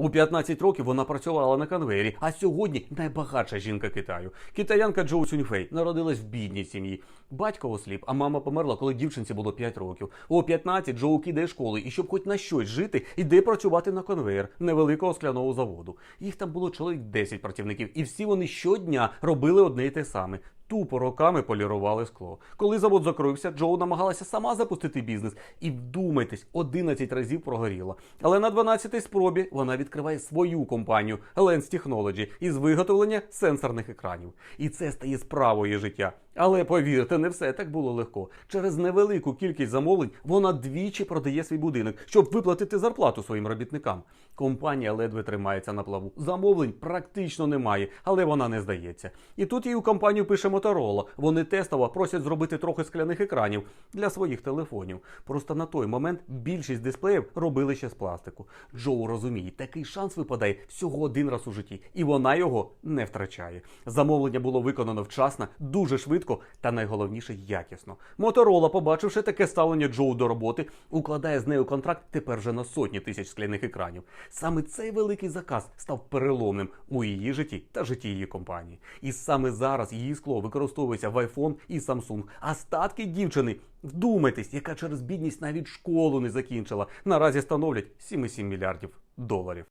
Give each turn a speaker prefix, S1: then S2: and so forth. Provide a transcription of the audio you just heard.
S1: У 15 років вона працювала на конвейері, а сьогодні найбагатша жінка Китаю. Китаянка Джоу Цюньфей народилась в бідній сім'ї. Батько осліп, а мама померла, коли дівчинці було 5 років. У 15 Джоу кидає школи і щоб хоч на щось жити, йде працювати на конвейер невеликого скляного заводу. Їх там було чоловік 10 працівників, і всі вони щодня робили одне й те саме. Тупо роками полірували скло. Коли завод закрився, Джоу намагалася сама запустити бізнес. І вдумайтесь, 11 разів прогоріла. Але на 12-й спробі вона відкриває свою компанію Lens Technology із виготовлення сенсорних екранів. І це стає справою життя. Але повірте, не все так було легко. Через невелику кількість замовлень вона двічі продає свій будинок, щоб виплатити зарплату своїм робітникам. Компанія ледве тримається на плаву. Замовлень практично немає, але вона не здається. І тут їй у компанію пише Motorola. Вони тестово просять зробити трохи скляних екранів для своїх телефонів. Просто на той момент більшість дисплеїв робили ще з пластику. Джоу розуміє, такий шанс випадає всього один раз у житті, і вона його не втрачає. Замовлення було виконано вчасно, дуже швидко та найголовніше якісно. Моторола, побачивши таке ставлення Джоу до роботи, укладає з нею контракт тепер вже на сотні тисяч скляних екранів. Саме цей великий заказ став переломним у її житті та житті її компанії. І саме зараз її скло використовується в iPhone і Samsung. А статки дівчини, вдумайтесь, яка через бідність навіть школу не закінчила, наразі становлять 7,7 мільярдів доларів.